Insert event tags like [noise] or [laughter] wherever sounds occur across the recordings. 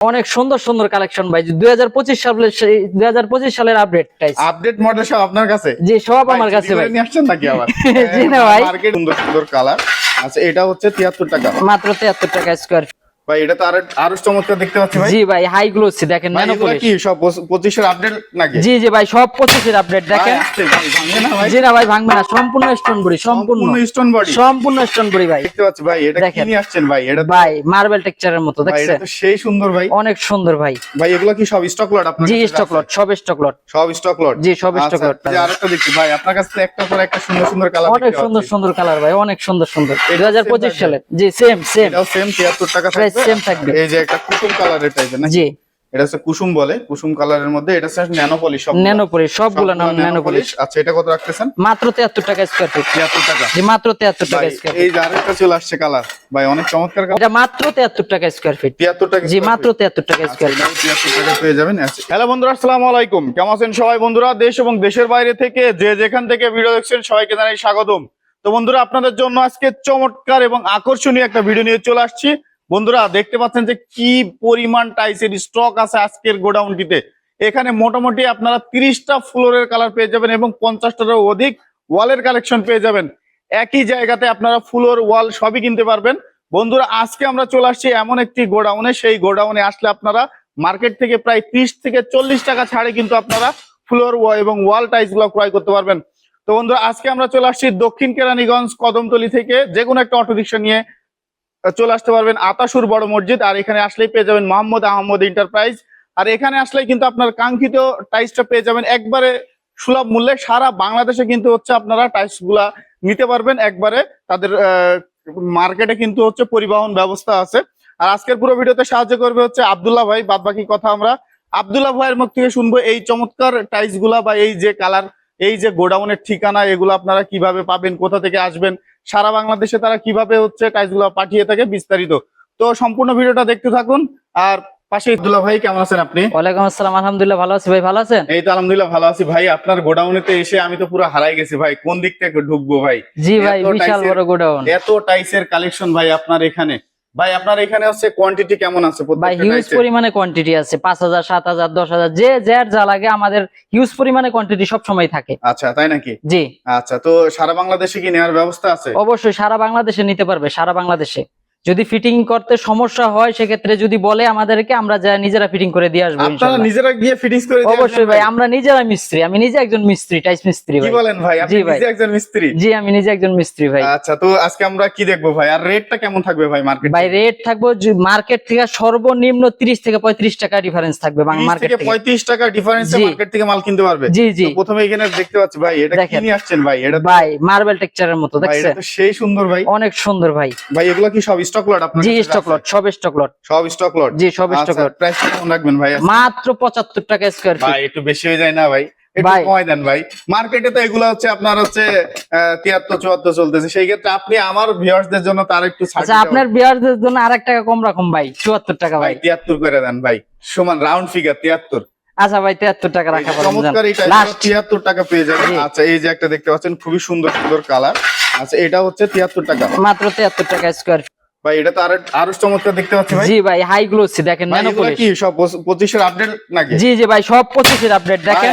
অনেক সুন্দর সুন্দর কালেকশন ভাই। দুই হাজার পঁচিশ সালের দুই হাজার পঁচিশ সালের আপডেট আপডেট মডেল সব আপনার কাছে? জি সব আমার কাছে ভাই। নিয়ে আসছেন নাকি আবার? [laughs] জি না ভাই। সুন্দর সুন্দর কালার আচ্ছা এটা হচ্ছে তিয়াত্তর টাকা। মাত্র তিয়াত্তর টাকা স্কোয়ার ভাই এটা তো আরও আরও চমৎকার দেখতে পাচ্ছি ভাই। জি ভাই হাই গ্লোসি দেখেন ন্যানো পলিশ কি সব পঁচিশের আপডেট নাকি? জি জি ভাই সব পঁচিশের আপডেট দেখেন। জি না ভাই ভাঙবে না সম্পূর্ণ স্টোন বড়ি সম্পূর্ণ। স্টোন বডি সম্পূর্ণ স্টোন বড়ি ভাই। দেখতে পাচ্ছি ভাই এটা কি নিয়ে আসছেন ভাই? এটা ভাই মার্বেল টেক্সচারের মতো ভাই এটা তো সেই সুন্দর ভাই। অনেক সুন্দর ভাই। ভাই এগুলো কি সব স্টক লট আপনার জি স্টক লট সব স্টক লট সব স্টক লট জি সব স্টক লট যে আরেকটা দেখছি ভাই আপনার কাছে তো একটা পর একটা সুন্দর সুন্দর কালার অনেক সুন্দর সুন্দর কালার ভাই অনেক সুন্দর সুন্দর। দুই হাজার পঁচিশ থাকবে? সালে জি সেম সেম সেম 73 টাকা সেম থাকবে। এই যে একটা কুসুম কালারের টাইপের না জি। এটা হচ্ছে কুসুম বলে কুসুম কালারের মধ্যে এটা হচ্ছে ন্যানো পলিশ সব ন্যানো পলিশ সবগুলো নাম ন্যানো পলিশ আচ্ছা এটা কত রাখতেছেন? মাত্র তেহাত্তর টাকা স্কোয়ার ফিট 73 টাকা। জি মাত্র তেহাত্তর টাকা ভাই স্কোয়ার এই যে আরেকটা চলে আসছে কালার। ভাই অনেক চমৎকার কালার। এটা মাত্র তেহাত্তর টাকা স্কোয়ার ফিট 73 টাকা জি মাত্র তেহাত্তর টাকা স্কোয়ার ফিট পেয়ে যাবেন। হ্যালো বন্ধুরা আসসালামু আলাইকুম। কেমন আছেন সবাই? বন্ধুরা দেশ এবং দেশের বাইরে থেকে যে যেখান থেকে ভিডিও দেখছেন সবাইকে জানাই স্বাগতম। তো বন্ধুরা আপনাদের জন্য আজকে চমৎকার এবং আকর্ষণীয় একটা ভিডিও নিয়ে চলে আসছি। বন্ধুরা, দেখতে পাচ্ছেন যে কি পরিমাণ টাইসের স্টক আছে আজকের গোডাউনটিতে এখানে মোটামুটি আপনারা তিরিশটা ফ্লোরের কালার পেয়ে যাবেন এবং পঞ্চাশটারও অধিক ওয়ালের কালেকশন পেয়ে যাবেন। একই জায়গাতে আপনারা ফ্লোর ওয়াল সবই কিনতে পারবেন। বন্ধুরা, আজকে আমরা চলে আসছি এমন একটি গোডাউনে সেই গোডাউনে আসলে আপনারা মার্কেট থেকে প্রায় ত্রিশ থেকে চল্লিশ টাকা ছাড়ে কিন্তু আপনারা ফ্লোর এবং ওয়াল টাইলসগুলো ক্রয় করতে পারবেন। তো বন্ধুরা, আজকে আমরা চলে আসছি দক্ষিণ কেরানীগঞ্জ কদমতলি থেকে যে কোনো একটা অটো রিক্সা নিয়ে। চলে আসতে পারবেন আতাসুর বড় মসজিদ, আর এখানে আসলেই পেয়ে যাবেন মোহাম্মদ আহমদ এন্টারপ্রাইজ আর এখানে আসলেই কিন্তু আপনার কাঙ্ক্ষিত টাইলসটা পেয়ে যাবেন একবারে সুলভ মূল্যে। সারা বাংলাদেশে কিন্তু হচ্ছে আপনারা টাইলসগুলা নিতে পারবেন একবারে। তাদের মার্কেটে কিন্তু হচ্ছে পরিবহন ব্যবস্থা আছে। আর আজকের পুরো ভিডিওতে সাহায্য করবে হচ্ছে আবদুল্লাহ ভাই। বাদ বাকি কথা আমরা আব্দুল্লাহ ভাইয়ের মুখ থেকে শুনব এই চমৎকার টাইসগুলা বা এই যে কালার এই যে গোডাউনের ঠিকানা, এগুলো আপনারা কীভাবে পাবেন, কোথা থেকে আসবেন সারা বাংলাদেশে তারা কীভাবে হচ্ছে কাজগুলো গুলা পাঠিয়ে থাকে বিস্তারিত। তো সম্পূর্ণ ভিডিওটা দেখতে থাকুন। আর পাশে ইদুল্লাহ ভাই কেমন আছেন আপনি? ওয়ালাইকুম আসসালাম আলহামদুলিল্লাহ ভালো আছি ভাই ভালো আছেন? এই তো আলহামদুলিল্লাহ ভালো আছি ভাই। আপনার গোডাউনেতে এসে আমি তো পুরো হারাই গেছি ভাই। কোন দিক থেকে ঢুকবো ভাই? জি ভাই বিশাল বড় গোডাউন। এত টাইসের কালেকশন ভাই আপনার এখানে। ভাই আপনার এখানে হচ্ছে কোয়ান্টিটি কেমন আছে ভাই হিউজ পরিমাণে কোয়ান্টিটি আছে পাঁচ হাজার সাত হাজার দশ হাজার যে যার যা লাগে আমাদের হিউজ পরিমাণে কোয়ান্টিটি সব সময় থাকে। আচ্ছা তাই নাকি? জি। আচ্ছা তো সারা বাংলাদেশে কি নেওয়ার ব্যবস্থা আছে? অবশ্যই সারা বাংলাদেশে নিতে পারবে সারা বাংলাদেশে। যদি ফিটিং করতে সমস্যা হয় সেক্ষেত্রে যদি বলে আমাদেরকে আমরা যা নিজেরা ফিটিং করে দিয়ে আসব আপনারা নিজেরা গিয়ে ফিটিংস করে অবশ্যই ভাই আমরা নিজেরা মিস্ত্রি আমি নিজে একজন মিস্ত্রি টাইস মিস্ত্রি কি ভাই। বলেন ভাই? আপনি নিজে একজন মিস্ত্রি? জি আমি নিজে একজন মিস্ত্রি ভাই। আচ্ছা তো আজকে আমরা কি দেখব ভাই? আর রেটটা কেমন থাকবে ভাই মার্কেট ভাই রেট থাকব মার্কেট থেকে সর্বনিম্ন তিরিশ থেকে পঁয়ত্রিশ টাকা ডিফারেন্স থাকবে মার্কেট থেকে থেকে। পঁয়ত্রিশ টাকা ডিফারেন্সে মার্কেট থেকে মাল কিনতে পারবে। জি জি। প্রথমে এখানে দেখতে পাচ্ছি ভাই এটা কি নিয়ে আসছেন ভাই? এটা ভাই মার্বেল টেক্সচারের মতো ভাই এটা দেখছেন? তো সেই সুন্দর ভাই। অনেক সুন্দর ভাই। ভাই এগুলো কি সব স্টক লট আপনার জি স্টক লট সব স্টক লট সব স্টক লট জি সব স্টক লট প্রাইস কেমন রাখবেন ভাই? মাত্র পঁচাত্তর টাকা স্কোয়ার ফিট ভাই একটু বেশি হয়ে যায় না ভাই? একটু কমাই দেন ভাই। মার্কেটে তো এগুলো হচ্ছে আপনার হচ্ছে তিয়াত্তর চুয়াত্তর চলতেছে। সেই ক্ষেত্রে আপনি আমার ভিউয়ার্সদের জন্য তার একটু আচ্ছা আপনার বিয়ারদের জন্য আর এক টাকা কম রাখুন ভাই চুয়াত্তর টাকা ভাই তিয়াত্তর করে দেন ভাই। সমান রাউন্ড ফিগার তিয়াত্তর। আচ্ছা ভাই তেহাত্তর টাকা রাখা চমৎকার তিয়াত্তর টাকা পেয়ে যাবেন। আচ্ছা এই যে একটা দেখতে পাচ্ছেন খুবই সুন্দর সুন্দর কালার আচ্ছা এটা হচ্ছে তিয়াত্তর টাকা। মাত্র তেহাত্তর টাকা স্কোয়ার ভাই এটা তো আরও আরও চমৎকার দেখতে পাচ্ছি ভাই। জি ভাই হাই গ্লোসি দেখেন ন্যানো পলিশ কি সব পঁচিশের আপডেট নাকি? জি জি ভাই সব পঁচিশের আপডেট দেখেন?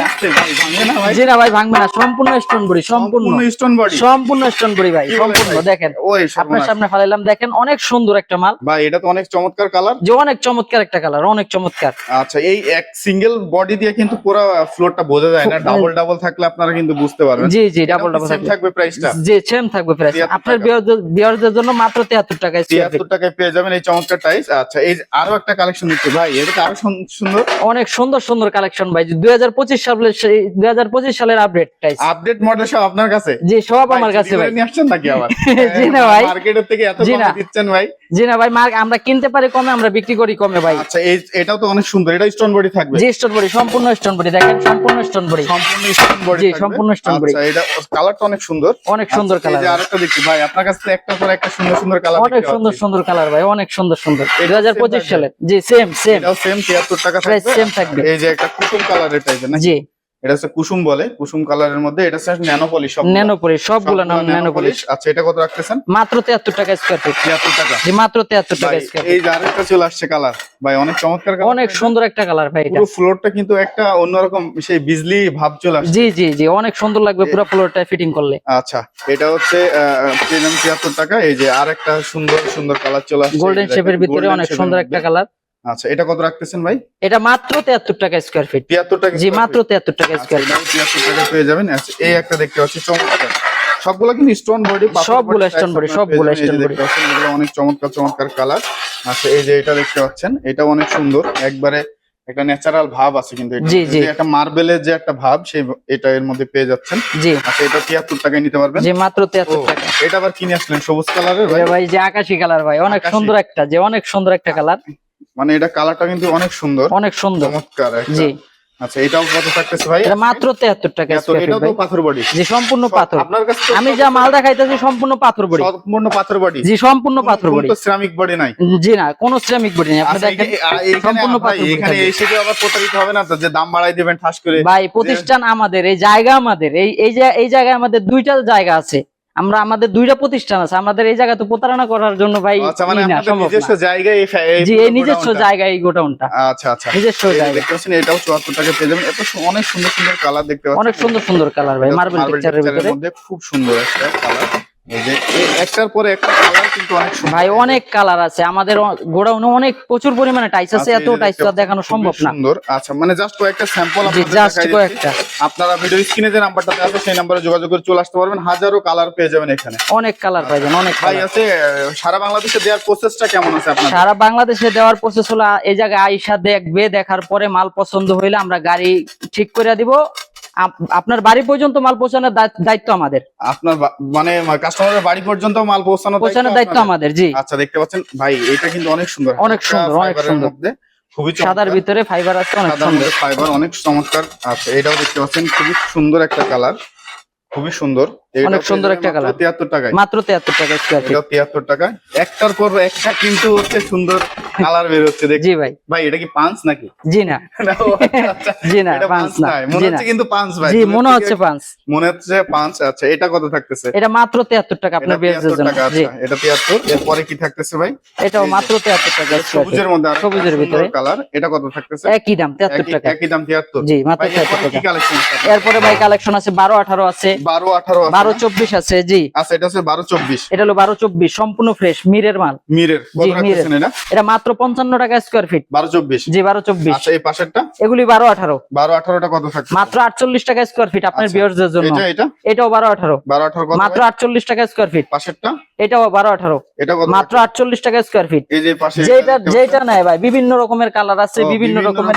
জি না ভাই ভাঙবে না সম্পূর্ণ স্টোন বড়ি সম্পূর্ণ। স্টোন বডি সম্পূর্ণ স্টোন বড়ি ভাই সম্পূর্ণ দেখেন। ওই আপনার সামনে ফালাইলাম দেখেন অনেক সুন্দর একটা মাল। ভাই এটা তো অনেক চমৎকার কালার যে অনেক চমৎকার একটা কালার অনেক চমৎকার। আচ্ছা এই এক সিঙ্গেল বডি দিয়ে কিন্তু পুরো ফ্লোরটা বোঝা যায় না। ডাবল ডাবল থাকলে আপনারা কিন্তু বুঝতে পারবেন। জি জি ডাবল ডাবল থাকবে। প্রাইসটা জি সেম থাকবে প্রাইস আপনার। বিয়ারদের জন্য মাত্র তেহাত্তর টাকা। স্কোয়ার টাকায় পেয়ে যাবেন এই চমৎকার টাইস। আচ্ছা এই আরও একটা কালেকশন দিচ্ছে ভাই এটা আরও সুন্দর? অনেক সুন্দর সুন্দর কালেকশন ভাই। দুই হাজার পঁচিশ সালের দুই হাজার পঁচিশ সালের আপডেট টাইস। আপডেট মডেল সব আপনার কাছে? জি সব আমার কাছে ভাই। নিয়ে আসছেন নাকি আবার? [laughs] জি না ভাই। মার্কেটের থেকে এত কমে দিচ্ছেন ভাই। জি না ভাই মার্ক আমরা কিনতে পারি কমে আমরা বিক্রি করি কমে ভাই। আচ্ছা এই এটাও তো অনেক সুন্দর। এটা স্টোন বডি থাকবে। জি স্টোন বড়ি সম্পূর্ণ স্টোন বড়ি দেখেন সম্পূর্ণ স্টোন বড়ি সম্পূর্ণ স্টোন বডি জি, সম্পূর্ণ stone body। আচ্ছা এটা কালারটা অনেক সুন্দর। অনেক সুন্দর এই কালার যে আরেকটা দেখছি ভাই আপনার কাছে একটা পর একটা সুন্দর সুন্দর কালার অনেক সুন্দর সুন্দর সুন্দর কালার ভাই অনেক সুন্দর সুন্দর। দুই হাজার পঁচিশ সালে জি সেম সেম সেম তিয়াত্তর টাকা সেম থাকবে। এই যে একটা কুসুম কালারের এটাই না জি। এটা হচ্ছে কুসুম বলে কুসুম কালারের মধ্যে এটা হচ্ছে ন্যানো পলিশ সব ন্যানো পলিশ সবগুলো নাম ন্যানো পলিশ আচ্ছা এটা কত রাখতেছেন? মাত্র তেহাত্তর টাকা স্কোয়ার ফিট তিয়াত্তর টাকা। জি মাত্র তেহাত্তর টাকা ভাই, স্কোয়ার এই যে আরেকটা চলে আসছে কালার ভাই অনেক চমৎকার colour অনেক সুন্দর একটা কালার ভাই এটা। পুরো ফ্লোরটা কিন্তু একটা অন্যরকম সেই বিজলি ভাব চলে আসছে। জি জি জি অনেক সুন্দর লাগবে পুরো ফ্লোরটা ফিটিং করলে। আচ্ছা এটা হচ্ছে প্রিমিয়াম তিয়াত্তর টাকা। এই যে আর একটা সুন্দর সুন্দর কালার চলে আসছে। গোল্ডেন শেপের ভিতরে অনেক সুন্দর একটা কালার আচ্ছা এটা কত রাখতেছেন ভাই? এটা মাত্র তেহাত্তর টাকা স্কোয়ার ফিট তিয়াত্তর টাকা জি মাত্র feet। তেহাত্তর টাকা আচ্ছা, স্কোয়ার ফিট এটাও তিয়াত্তর টাকা পেয়ে যাবেন। আচ্ছা, এই একটা দেখতে পাচ্ছি চমৎকার। সবগুলো কিন্তু স্টোন বডি সবগুলো stone body, সবগুলো stone body। এগুলো অনেক চমৎকার চমৎকার কালার আচ্ছা এই যে এটা দেখতে পাচ্ছেন এটা অনেক সুন্দর। একবারে একটা ন্যাচারাল ভাব আছে কিন্তু এটা জি, জি। যে একটা মার্বেলের যে একটা ভাব সেই এটা এর মধ্যে পেয়ে যাচ্ছেন। জি। আচ্ছা এটা তিয়াত্তর টাকায় নিতে পারবেন। জি মাত্র ও, তেহাত্তর টাকা। এটা আবার কিনে আসলেন সবুজ কালারের ভাই? ভাই যে আকাশি কালার ভাই। অনেক সুন্দর একটা যে অনেক সুন্দর একটা কালার মানে এটা কালারটা কিন্তু অনেক সুন্দর। অনেক সুন্দর। চমৎকার জি। আচ্ছা এটাও কত থাকতেছে ভাই? এটা মাত্র তেহাত্তর টাকা এত- স্কোয়ার এটাও তো পাথর বডি জি সম্পূর্ণ পাথর। আপনার কাছে আমি যা মাল দেখাইতেছি সম্পূর্ণ পাথর বড়ি সম্পূর্ণ পাথর বডি জি সম্পূর্ণ পাথর বড়ি সিরামিক বডি নাই? জি না কোন সিরামিক বডি নেই। আপনি আচ্ছা, দেখেন এই- সম্পূর্ণ পাথর এখানে এসে কি আবার প্রতারিত হবে না তো যে দাম বাড়াই দিবেন ঠাস করে। ভাই প্রতিষ্ঠান আমাদের এই জায়গা আমাদের এই এই যে এই জায়গায় আমাদের দুইটা জায়গা আছে। আমরা আমাদের দুইটা প্রতিষ্ঠান আছে আমাদের এই জায়গা তো প্রতারণা করার জন্য ভাই আচ্ছা মানে নিজস্ব। জায়গায় জি এই নিজস্ব গোডাউনটা। এই গোডাউনটা। আচ্ছা আচ্ছা। নিজস্ব জায়গা এটাও চুয়াত্তর টাকা পেয়ে যাবেন। এত অনেক সুন্দর সুন্দর কালার দেখতে পাচ্ছেন। অনেক সুন্দর সুন্দর কালার ভাই মার্বেল টেক্সচারের ভিতরে। খুব সুন্দর একটা কালার। একটার পরে একটা কালার কিন্তু অনেক ভাই অনেক কালার আছে। আমাদের গোডাউনে অনেক প্রচুর পরিমাণে টাইস আছে এত টাইস তো দেখানো সম্ভব না। সুন্দর। আচ্ছা মানে জাস্ট কয়েকটা স্যাম্পল জাস্ট কয়েকটা। আপনারা ভিডিও স্ক্রিনে যে নাম্বারটাতে আছে সেই নাম্বারে যোগাযোগ করে চলে আসতে পারবেন। হাজারো কালার পেয়ে যাবেন এখানে। অনেক কালার পাইবেন অনেক ভাই আছে সারা বাংলাদেশে দেওয়ার প্রসেসটা কেমন আছে আপনার সারা বাংলাদেশে দেওয়ার প্রসেস হলো এই জায়গায় আইসা দেখবে দেখার পরে মাল পছন্দ হইলে আমরা গাড়ি ঠিক করে দিব। আপনার বাড়ি পর্যন্ত মাল পৌঁছানোর দায়- দায়িত্ব আমাদের। আপনার মানে কাস্টমারের বাড়ি পর্যন্ত মাল পৌঁছানোর পৌঁছানোর দায়িত্ব আমাদের জি। আচ্ছা দেখতে পাচ্ছেন ভাই এটা কিন্তু অনেক সুন্দর। অনেক সুন্দর, অনেক সুন্দর। খুবই সাদার ভিতরে ফাইবার আছে অনেক সুন্দর। ফাইবার অনেক চমৎকার। আচ্ছা এটাও দেখতে পাচ্ছেন খুবই সুন্দর একটা কালার খুবই সুন্দর। অনেক সুন্দর একটা colour। তিয়াত্তর টাকায়। মাত্র টাকা স্কোয়ার ফিট একটার পর একটা কিন্তু হচ্ছে সুন্দর কালার বের হচ্ছে দেখ। জি ভাই। ভাই এটা কি পাঁচ নাকি? জি না। [laughs] ও আচ্ছা, জি না পাঁচ না মনে হচ্ছে কিন্তু পাঁচ ভাই। জি মনে হচ্ছে পাঁচ মনে হচ্ছে পাঁচ আচ্ছা এটা কত থাকতেছে? এটা মাত্র তেহাত্তর টাকা আপনার জন্য। জি। আচ্ছা এটা কি থাকতেছে ভাই? এটাও মাত্র তেহাত্তর টাকা সবুজের মধ্যে সবুজের ভিতরে। কালার এটা কত থাকতেছে? একই দাম তেহাত্তর একই- টাকা। একই দাম তিয়াত্তর। জি মাত্র ভাই তেহাত্তর এরপরে কি টাকা। কালেকশন এরপরে ভাই কালেকশন আছে বারো আঠারো আছে। বারো আঠারো আছে বারো? চব্বিশ আছে জি। আচ্ছা এটা হচ্ছে বারো চব্বিশ। এটা হলো বারো চব্বিশ সম্পূর্ণ ফ্রেশ মিরের মাল। মিরের কত জি, রাখতেছেন এটা? এটা মাত্র পঞ্চান্ন টাকা স্কোয়ার ফিট বারো চব্বিশ। জি বারো চব্বিশ। আচ্ছা এই পাশেরটা? এগুলি বারো আঠারো। বারো আঠারোটা কত থাকছে? মাত্র আটচল্লিশ টাকা স্কোয়ার ফিট আপনার আচ্ছা, বিয়ার্সদের জন্য। এটা এটা? এটাও বারো আঠারো। বারো আঠারো মাত্র আটচল্লিশ টাকা স্কোয়ার ফিট পাশেরটা? এটাও বারো আঠারো। এটা মাত্র আটচল্লিশ টাকা স্কোয়ার ফিট এই যে পাশে যেটা যেটা নেয় ভাই বিভিন্ন রকমের কালার আছে বিভিন্ন রকমের।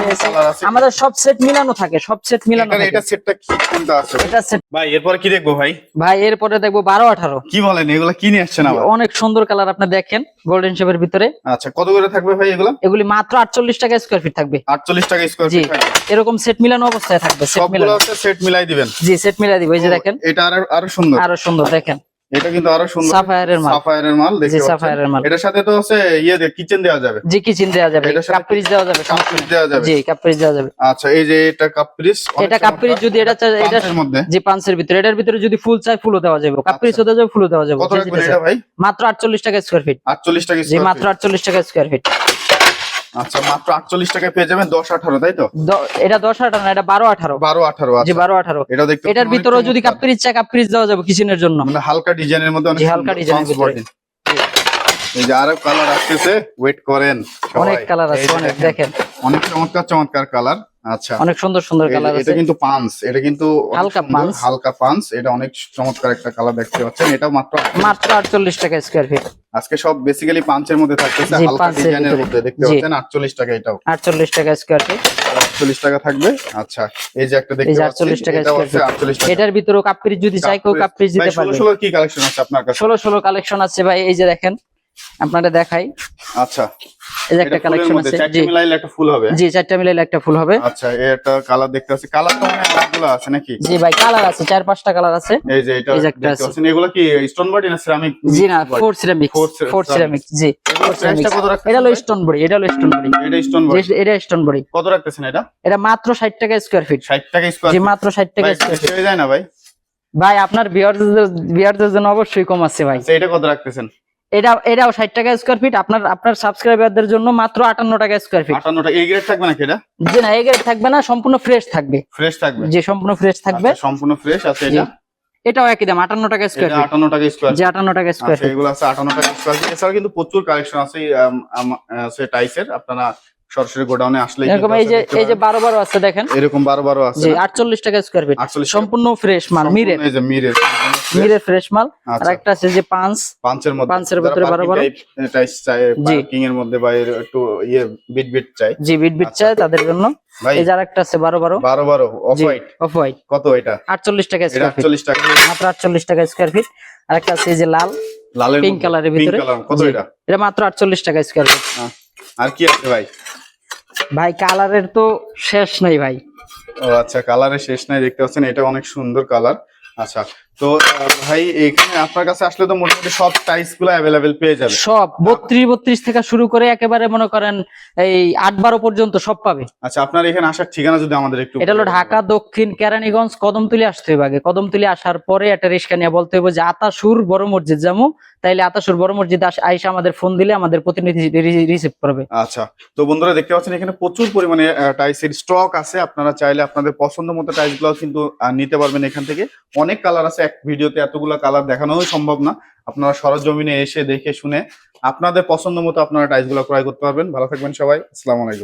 আমাদের সব সেট মিলানো থাকে সব সেট মিলানো থাকে। এটা সেটটা কি কোনটা আছে? এটা সেট ভাই এরপরে কি দেখব ভাই? ভাই এরপরে দেখব বারো আঠারো। কি বলেন এগুলা কি নিয়ে আসছেন অনেক সুন্দর কালার আপনি দেখেন গোল্ডেন শেপের ভিতরে। আচ্ছা কত করে থাকবে ভাই এগুলো? এগুলি মাত্র আটচল্লিশ টাকা স্কোয়ার ফিট থাকবে। আটচল্লিশ টাকা স্কোয়ার ফিট এরকম সেট মিলানো অবস্থায় থাকবে সেট মিলানো। সেট মিলাই দিবেন। জি সেট মিলাই দিব এই যে দেখেন। এটা আরও আরও সুন্দর। আরও সুন্দর দেখেন। এটা কিন্তু আরও সুন্দর সাফায়ারের মাল। সাফায়ারের মাল দেখতে সাফায়ারের মাল। এটার সাথে তো হচ্ছে ইয়ে কিচেন দেওয়া যাবে। জি কিচেন দেওয়া যাবে। এটার কাপ পিস দেওয়া যাবে সমস্যা কাপ নেই। দেওয়া যাবে। জি কাপ পিস দেওয়া যাবে। আচ্ছা এই যে এটা কাপ পিস এটা কাপ পিস যদি এটা এটার মধ্যে। যে পাঁচের ভিতরে। এটার ভিতরে যদি ফুল চাই ফুলও দেওয়া যাবে। কাপ পিস আচ্ছা। দেওয়া যাবে ফুলও দেওয়া যাবে। কত এটা ভাই? মাত্র আটচল্লিশ টাকা স্কোয়ার ফিট আটচল্লিশ টাকা জি square মাত্র feet। আটচল্লিশ টাকা স্কোয়ার ফিট আচ্ছা মাত্র আটচল্লিশ টাকায় পেয়ে যাবেন দশ আঠারো তাই তো? এটা দশ আঠারো না এটা বারো আঠারো। বারো আঠারো জি আচ্ছা। বারো আঠারো। এটা দেখতে এটার ভিতরে যদি কাপ। পিস চাই কাপ পিস দেওয়া যাবে কিচেনের জন্য। মানে হালকা ডিজাইনের মধ্যে অনেক হালকা ডিজাইন। এই যে আরও কালার আসতেছে ওয়েট করেন অনেক কালার আছে অনেক দেখেন। অনেক চমৎকার চমৎকার কালার আচ্ছা। অনেক সুন্দর সুন্দর কালার এটা কিন্তু পান্স এটা কিন্তু হালকা পাঞ্চ। হালকা পাঁচ এটা অনেক চমৎকার একটা কালার দেখতে পাচ্ছেন। এটাও মাত্র মাত্র আটচল্লিশ টাকা স্কোয়ার ফিট আজকে সব বেসিক্যালি পাঁচের মধ্যে থাকতেছে হালকা ডিজাইনের মধ্যে। দেখতে পাচ্ছেন আটচল্লিশ টাকা এটাও। আটচল্লিশ টাকা স্কোয়ার ফিট আটচল্লিশ টাকা থাকবে। আচ্ছা এই যে একটা দেখতে যে পাচ্ছি 48 টাকা। আটচল্লিশ টাকা। এটার ভিতরেও কাপ যদি চাই কেউ কাপ পিস ভাই দিতে পারবে। ষোলোর কি কালেকশন আছে আপনার কাছে? ষোলো ষোলো কালেকশন আছে ভাই এই যে দেখেন। আপনারা দেখাই। আচ্ছা। এই যে একটা কালেকশন আছে। জি। মিলাইলে একটা ফুল হবে? জি চারটা মিলাইলে একটা ফুল হবে। আচ্ছা এই কালার দেখতে পাচ্ছি কালার তো মানে অনেকগুলো আছে নাকি? জি ভাই কালার আছে। চার পাঁচটা কালার আছে। এই যে এটা এই যে একটা দেখতে পাচ্ছেন। এগুলো কি স্টোন বডি না সিরামিক জি না ফোর সিরামিক ফোর সিরামিক জি। four ceramic। কত রাখতেছেন এটা হলো স্টোন বড়ি এটা হলো স্টোন বড়ি এটা স্টোন বডি এটা স্টোন বড়ি কত রাখতেছেন এটা? এটা মাত্র ষাট টাকা স্কোয়ার ফিট 60 টাকা স্কয়ার জি মাত্র ষাট টাকা স্কোয়ার ফিট হয়ে যায় না ভাই? ভাই আপনার বিয়ারদের বিয়ারদের জন্য অবশ্যই কম আছে ভাই। আচ্ছা এটা কত রাখতেছেন? এটা এটাও ষাট টাকা স্কোয়ার ফিট আপনার আপনার সাবস্ক্রাইবারদের জন্য মাত্র আটান্ন টাকা স্কোয়ার ফিট 58 টাকা এই গ্রেড থাকবে নাকি এটা? জি না এগের থাকবে না সম্পূর্ণ ফ্রেশ থাকবে। ফ্রেশ থাকবে? যে সম্পূর্ণ ফ্রেশ থাকবে। আচ্ছা, সম্পূর্ণ ফ্রেশ আছে এটা? এটাও একই দাম আটান্ন টাকা স্কোয়ার ফিট 58 টাকা স্কোয়ার যে আটান্ন টাকা স্কোয়ার আচ্ছা এগুলো আছে 58 টাকা স্কোয়ার ফিট এছাড়া কিন্তু প্রচুর কালেকশন আছে আছে টাইসের আপনারা সরাসরি গোডাউনে আসলে এরকম এই যে এই যে বারো বারো আছে দেখেন। এরকম বারো বারো আছে যে না? আটচল্লিশ টাকা স্কোয়ার ফিট 48 সম্পূর্ণ ফ্রেশ মাল মিরের। এই যে মিরের। মিরের ফ্রেশ মাল। আর আচ্ছা। একটা আছে যে পাঁচ। পাঁচের মধ্যে। পাঁচের ভিতরে বারো parking বারো। type, টাইস চাই পার্কিং এর মধ্যে বা একটু ইয়ে বিট বিট চাই জি বিট বিট। চাই তাদের জন্য। এই যে আরেকটা আছে বারো বারো। বারো বারো অফ জি হোয়াইট অফ হোয়াইট কত এটা? আটচল্লিশ টাকা এটা স্কোয়ার ফিট আটচল্লিশ টাকা। মাত্র আটচল্লিশ টাকা স্কোয়ার ফিট আর একটা আছে এই যে লাল। লালের পিঙ্ক কালারের ভিতরে। কত এটা? এটা মাত্র আটচল্লিশ টাকা স্কোয়ার ফিট আর কি আছে ভাই? ভাই, কালারের তো শেষ নাই ভাই। ও আচ্ছা কালারের শেষ নাই, দেখতে পাচ্ছেন এটা অনেক সুন্দর কালার। আচ্ছা তো ভাই এখানে আপনার কাছে আসলে তো মোটামুটি সব টাইসগুলো অ্যাভেলেবেল পেয়ে যাবে। সব। বত্রিশ বত্রিশ থেকে শুরু করে একেবারে মনে করেন এই আট বারো পর্যন্ত সব পাবে। আচ্ছা আপনার এখানে আসার ঠিকানা যদি আমাদের একটু এটা হলো ঢাকা দক্ষিণ কেরানীগঞ্জ কদমতলি আসতে হবে আগে। কদমতলি আসার পরে একটা রিক্সা নিয়ে বলতে হবে যে আতাসুর বড় মসজিদ যাব। তাইলে আতাসুর বড় মসজিদ আইসা আমাদের ফোন দিলে আমাদের প্রতিনিধি রিসিভ করবে। আচ্ছা তো বন্ধুরা দেখতে পাচ্ছেন এখানে প্রচুর পরিমাণে টাইসের স্টক আছে। আপনারা চাইলে আপনাদের পছন্দ মতো টাইসগুলো কিন্তু নিতে পারবেন এখান থেকে। অনেক কালার আছে এক ভিডিওতে এতগুলো কালার দেখানো সম্ভব না। আপনারা সরজমিনে এসে দেখে শুনে আপনাদের পছন্দ মতো আপনারা টাইসগুলো ক্রয় করতে পারবেন। ভালো থাকবেন সবাই। আসসালামু আলাইকুম।